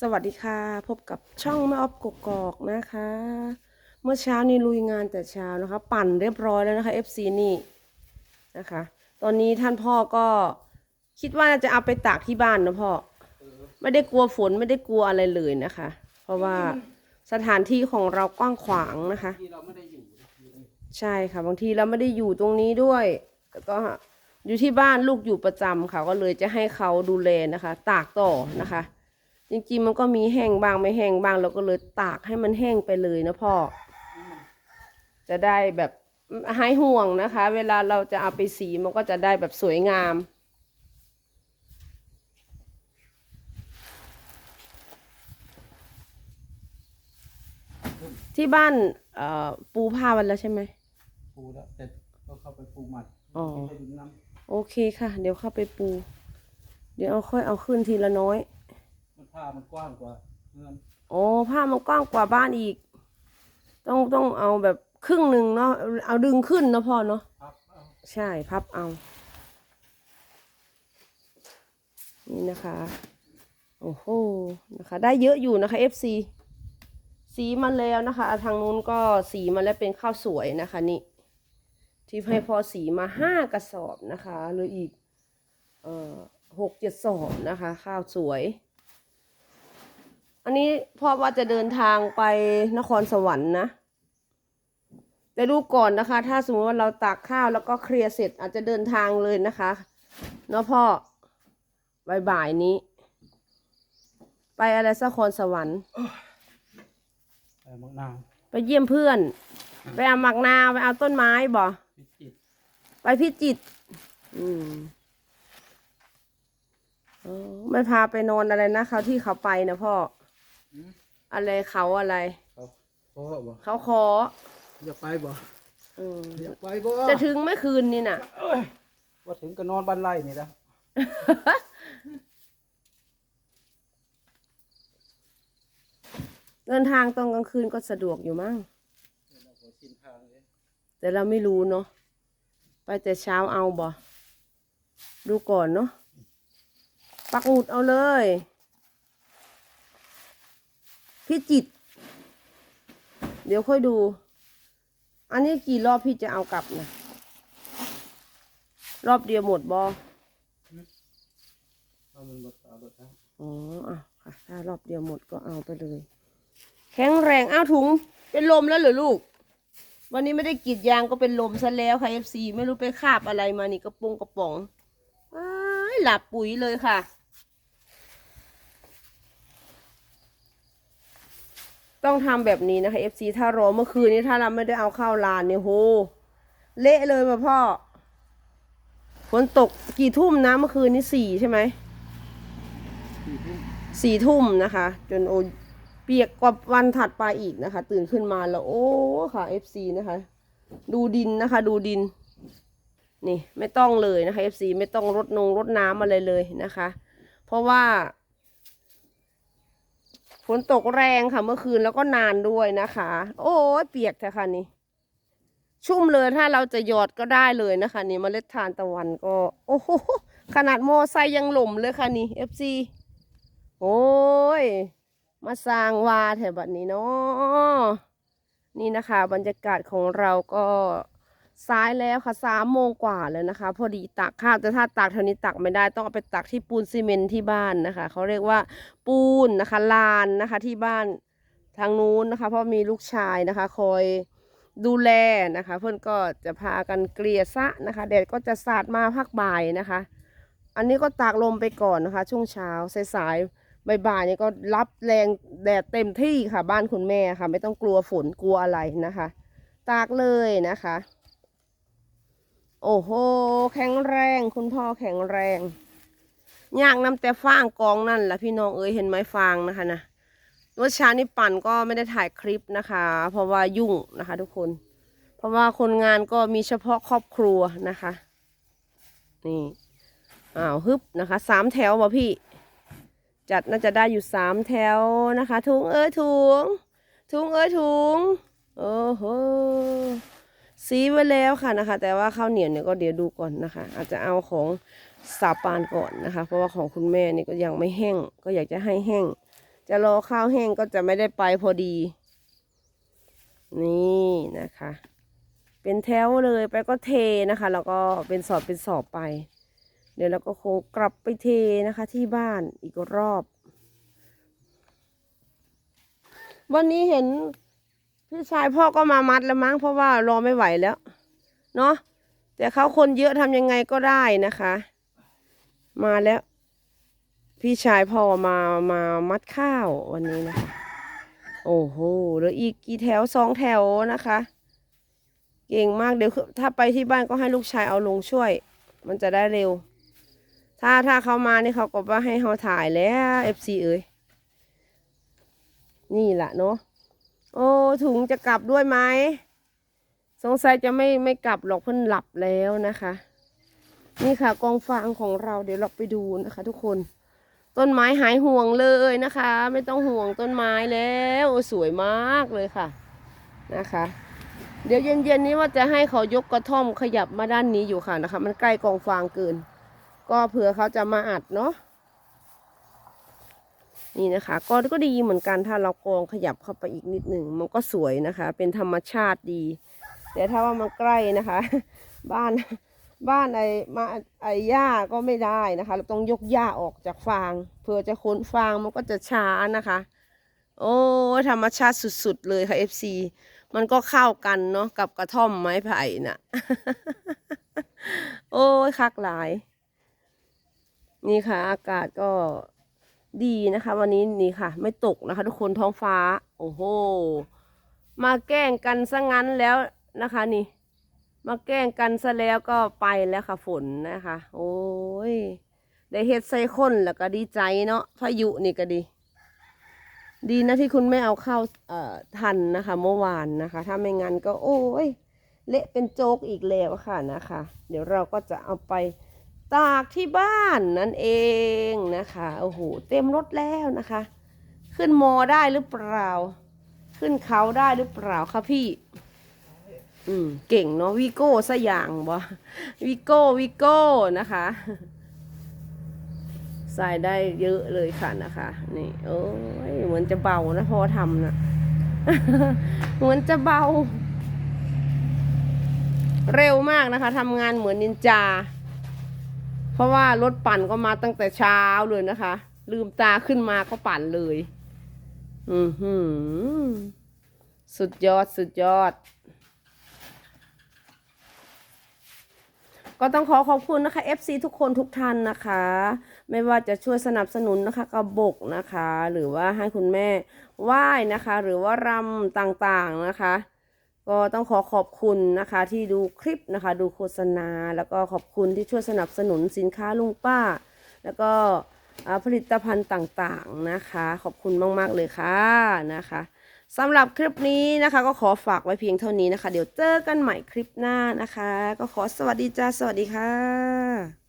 สวัสดีค่ะ พบกับช่องแม่ออฟกกอกนะคะ เมื่อเช้านี้ลุยงานแต่เช้านะคะ ปั่นเรียบร้อยแล้วนะคะ FC นี่นะคะ ตอนนี้ท่านพ่อก็คิดว่าจะเอาไปตากที่บ้านนะพ่อไม่ได้กลัวฝนไม่ได้กลัวอะไรเลยนะคะ เพราะว่าสถานที่ของเรากว้างขวางนะคะใช่ค่ะ บางทีเราไม่ได้อยู่ตรงนี้ด้วยแต่ก็อยู่ที่บ้านลูกอยู่ประจำค่ะก็เลยจะให้เขาดูแลนะคะ ตากต่อนะคะ จริงๆมันก็มีแห้งบ้างไม่แห้งบ้างเราก็เลยตากให้มันแห้งไปเลยนะพ่อ จะได้แบบหายห่วงนะคะ เวลาเราจะเอาไปสีมันก็จะได้แบบสวยงาม ที่บ้านเอ่อปูผ้าวันแล้วใช่ไหมปูแล้วแต่ก็เข้าไปปูใหม่อ๋อไม่ได้น้โอเคค่ะ เดี๋ยวเข้าไปปู เดี๋ยวเอาค่อยเอาขึ้นทีละน้อยำมัน ผ้ามันกว้างกว่าเงินโอ้ผ้ามันกว้างกว่าบ้านอีก ต้องต้องเอาแบบครึ่งหนึ่งเนาะเอาดึงขึ้นนะพ่อเนาะพับเอาใช่พับเอา นี่นะคะ โอ้โหนะคะ ได้เยอะอยู่นะคะ FC สีมาแล้วนะคะทางนู้นก็สีมาแล้วเป็นข้าวสวยนะคะนี่ ที่ให้พอสีมาห้ากระสอบนะคะหรืออีก เอ่อหกเจ็ดสอบนะคะ ข้าวสวย อันนี้พ่อว่าจะเดินทางไปนครสวรรค์นะแต่ดูก่อนนะคะ ถ้าสมมติว่าเราตากข้าวแล้วก็เคลียร์เสร็จอาจจะเดินทางเลยนะคะเนาะพ่อบ่ายๆนี้ ไปอะไรสักครสวรรค์แต่มะนาวไปเยี่ยมเพื่อน ไปเอาหมักนาวไปเอาต้นไม้บ่พิจิตรไปพิจิตรอืมอ๋อไม่พาไปนอนอะไรนะเขาที่เขาไปนะพ่อหืม อะไรเขาอะไรเขาพ่อบ่เขาขออย่าไปบ่อืมอย่าไปบ่จะถึงเมื่อคืนนี่น่ะ เอ้ยว่าถึงก็นอนบ้านไร่นี่นะเดินทางตอนกลางคืนก็สะดวกอยู่มั้งเราขอชินทางเลยแต่เราไม่รู้เนาะไปแต่เช้าเอาบ่ดูก่อนเนาะปักหมุดเอาเลย พี่จิต เดี๋ยวค่อยดู อันนี้กี่รอบพี่จะเอากลับนะรอบเดียวหมดบอเอามันรถเอารถนะอ๋ออะค่ะ ถ้ารอบเดียวหมดก็เอาไปเลย แข็งแรงอ้าวถุง เป็นลมแล้วเหรอลูก วันนี้ไม่ได้กรีดยางก็เป็นลมซะแล้วค่ะ FC ไม่รู้ไปคาบอะไรมานี่กระโปรงกระป๋องอ้ายหลับปุ๋ยเลยค่ะ ต้องทำแบบนี้นะคะ FC ถ้ารอเมื่อคืนนี้ถ้าเราไม่ได้เอาเข้าลานเนี่ยโหเละเลยมาพ่อฝนตกกี่ทุ่มนะเมื่อคืนนี้สี่ใช่ไหมสี่ทุ่มสี่ทุ่มนะคะ จนโอเปียกกว่าวันถัดไปอีกนะคะ ตื่นขึ้นมาแล้ว โอ้ค่ะ FC นะคะ ดูดินนะคะ ดูดิน นี่ไม่ต้องเลยนะคะ FC ไม่ต้องรดนงรดน้ำอะไรเลยนะคะ เพราะว่า ฝนตกแรงค่ะเมื่อคืนแล้วก็นานด้วยนะคะ โอ้ยเปียกเถอะค่ะนี่ ชุ่มเลยถ้าเราจะหยอดก็ได้เลยนะคะ นี่เมล็ดทานตะวันก็ โอ้โหขนาดโมอไซยังหล่มเลยค่ะนี่ FC โอ้ย มาสร้างวาแถวบัดนี้เนาะนี่นะคะ บรรยากาศของเราก็ สายแล้วค่ะสามโมงกว่าแล้วนะคะ พอดีตักข้าวแต่ถ้าตักเท่านี้ตักไม่ได้ต้องเอาไปตักที่ปูนซีเมนที่บ้านนะคะ เขาเรียกว่าปูนนะคะลานนะคะที่บ้านทางนู้นนะคะ เพราะมีลูกชายนะคะ คอยดูแลนะคะ เพื่อนก็จะพากันเกลี่ยสะนะคะแดดก็จะสาดมาพักบ่ายนะคะ อันนี้ก็ตากลมไปก่อนนะคะ ช่วงเช้าสายๆบ่ายๆนี่ก็รับแรงแดดเต็มที่ค่ะ บ้านคุณแม่ค่ะ ไม่ต้องกลัวฝนกลัวอะไรนะคะ ตากเลยนะคะ โอ้โห แข็งแรง คุณพ่อแข็งแรงยากน้ำแต่ฟางกองนั่นแหละพี่น้องเอ้ยเห็นไหมฟางนะคะนะเมื่อเช้านี้ปั่นก็ไม่ได้ถ่ายคลิปนะคะ เพราะว่ายุ่งนะคะ ทุกคน เพราะว่าคนงานก็มีเฉพาะครอบครัวนะคะ นี่อ้าวฮึบนะคะสามแถวบ่พี่ จัดน่าจะได้อยู่สามแถวนะคะ ถุงเอ้ยถุง ถุงเอ้ยถุงโอ้โห สีไว้แล้วค่ะนะคะ แต่ว่าข้าวเหนียวเนี่ยก็เดี๋ยวดูก่อนนะคะ อาจจะเอาของสาปานก่อนนะคะ เพราะว่าของคุณแม่นี่ก็ยังไม่แห้ง ก็อยากจะให้แห้ง จะรอข้าวแห้งก็จะไม่ได้ไปพอดี นี่นะคะ เป็นแถวเลยไปก็เทนะคะ แล้วก็เป็นสอบเป็นสอบไป เดี๋ยวเราก็คงกลับไปเทนะคะ ที่บ้านอีกรอบ วันนี้เห็น พี่ชายพ่อก็มามัดแล้วมั้งเพราะว่ารอไม่ไหวแล้ว เนาะแต่เขาคนเยอะทำยังไงก็ได้นะคะ มาแล้ว พี่ชายพ่อมามามัดข้าววันนี้นะคะโอ้โหเหลืออีกกี่แถวสองแถวนะคะ เก่งมากเดี๋ยวถ้าไปที่บ้านก็ให้ลูกชายเอาลงช่วย มันจะได้เร็ว ถ้าถ้าเขามานี่เขาก็ว่าให้เขาถ่ายแล้วเอฟซีเอ้ยนี่แหละเนาะ โอ้ถุงจะกลับด้วยไหมสงสัยจะไม่ไม่กลับหรอกเพิ่นหลับแล้วนะคะ นี่ค่ะกองฟางของเราเดี๋ยวเราไปดูนะคะ ทุกคน ต้นไม้หายห่วงเลยนะคะ ไม่ต้องห่วงต้นไม้แล้วสวยมากเลยค่ะนะคะ เดี๋ยวเย็นๆนี้ว่าจะให้เขายกกระท่อมขยับมาด้านนี้อยู่ค่ะนะคะ มันใกล้กองฟางเกิน ก็เผื่อเขาจะมาอัดเนาะ นี่นะคะก็ก็ดีเหมือนกันถ้าเรากองขยับเข้าไปอีกนิดหนึ่งมันก็สวยนะคะ เป็นธรรมชาติดี แต่ถ้าว่ามันใกล้นะคะ บ้านบ้านไอ้มาไอ้หญ้าก็ไม่ได้นะคะ เราต้องยกหญ้าออกจากฟางเพื่อจะค้นฟางมันก็จะช้านะคะ โอ้ธรรมชาติสุดๆเลยค่ะ FC มันก็เข้ากันเนาะกับกระท่อมไม้ไผ่น่ะ โอ้ยคักหลาย นี่ค่ะ อากาศก็ ดีนะคะ วันนี้นี่ค่ะ ไม่ตกนะคะ ทุกคนท้องฟ้า โอ้โห มาแกล้งกันซะงั้นแล้วนะคะนี่ มาแกล้งกันซะแล้วก็ไปแล้วค่ะฝนนะคะ โอ้ยได้เฮ็ดใส่คนแล้วก็ดีใจเนาะพายุนี่ก็ดี ดีนะที่คุณไม่เอาเข้าเอ่อทันนะคะ เมื่อวานนะคะ ถ้าไม่งั้นก็โอ้ยเละเป็นโจ๊กอีกแล้วค่ะนะคะ เดี๋ยวเราก็จะเอาไป ตากที่บ้านนั่นเองนะคะโอ้โหเต็มรถแล้วนะคะ ขึ้นมอได้หรือเปล่า ขึ้นเขาได้หรือเปล่าคะพี่ อืมเก่งเนาะวีโก้ซะอย่างบ่วีโก้วีโก้นะคะใส่ได้เยอะเลยค่ะนะคะ นี่โอ้ยเหมือนจะเบานะพอทำนะเหมือนจะเบา เร็วมากนะคะทำงานเหมือนนินจา เพราะว่ารถปั่นก็มาตั้งแต่เช้าเลยนะคะ ลืมตาขึ้นมาก็ปั่นเลย อือหือ สุดยอดสุดยอด ก็ต้องขอขอบคุณนะคะ FC ทุกคนทุกท่านนะคะ ไม่ว่าจะช่วยสนับสนุนนะคะกระบกนะคะ หรือว่าให้คุณแม่ไหว้นะคะ หรือว่ารำต่างๆนะคะ ก็ต้องขอขอบคุณนะคะที่ดูคลิปนะคะ ดูโฆษณา แล้วก็ขอบคุณที่ช่วยสนับสนุนสินค้าลุงป้า แล้วก็ผลิตภัณฑ์ต่างๆนะคะ ขอบคุณมากๆเลยค่ะนะคะสำหรับคลิปนี้นะคะ ก็ขอฝากไว้เพียงเท่านี้นะคะ เดี๋ยวเจอกันใหม่คลิปหน้านะคะ ก็ขอสวัสดีจ้าสวัสดีค่ะ